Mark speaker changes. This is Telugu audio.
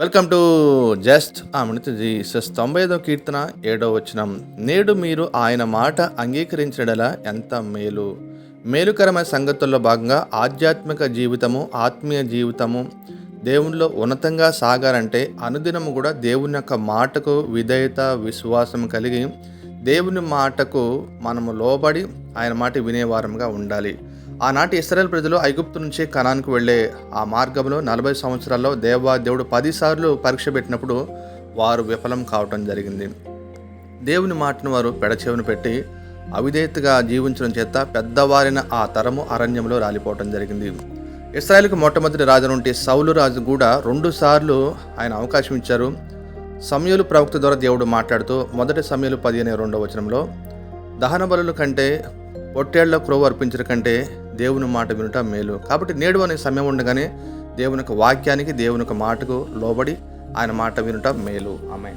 Speaker 1: వెల్కమ్ టు జస్ట్ ఆమెను జీసస్ తొంభై ఐదో కీర్తన ఏడో వచనం. నేడు మీరు ఆయన మాట అంగీకరించడలా ఎంత మేలు. మేలుకరమైన సంగతుల్లో భాగంగా ఆధ్యాత్మిక జీవితము ఆత్మీయ జీవితము దేవునిలో ఉన్నతంగా సాగారంటే అనుదినము కూడా దేవుని యొక్క మాటకు విధేయత విశ్వాసం కలిగి దేవుని మాటకు మనము లోబడి ఆయన మాట వినేవారంగా ఉండాలి. ఆనాటి ఇస్రాయల్ ప్రజలు ఐగుప్తు నుంచి కణానికి వెళ్ళే ఆ మార్గంలో నలభై సంవత్సరాల్లో దేవా దేవుడు పదిసార్లు పరీక్ష పెట్టినప్పుడు వారు విఫలం కావటం జరిగింది. దేవుని మాటను వారు పెడచెవిన పెట్టి అవిధేయతగా జీవించడం చేత పెద్దవారిన ఆ తరము అరణ్యంలో రాలిపోవటం జరిగింది. ఇస్రాయల్కి మొట్టమొదటి రాజు నుండి సౌలు రాజు కూడా రెండు సార్లు ఆయన అవకాశం ఇచ్చారు. సమయలు ప్రవక్త ద్వారా దేవుడు మాట్లాడుతూ మొదటి సమయలు పది అనే రెండవ వచనంలో దహన బలుల కంటే పొట్టేళ్ళ క్రోవ అర్పించిన కంటే దేవుని మాట వినుట మేలు. కాబట్టి నేడు అనే సమయం ఉండగానే దేవుని యొక్క వాక్యానికి దేవుని యొక్క మాటకు లోబడి ఆయన మాట వినుట మేలు. ఆమె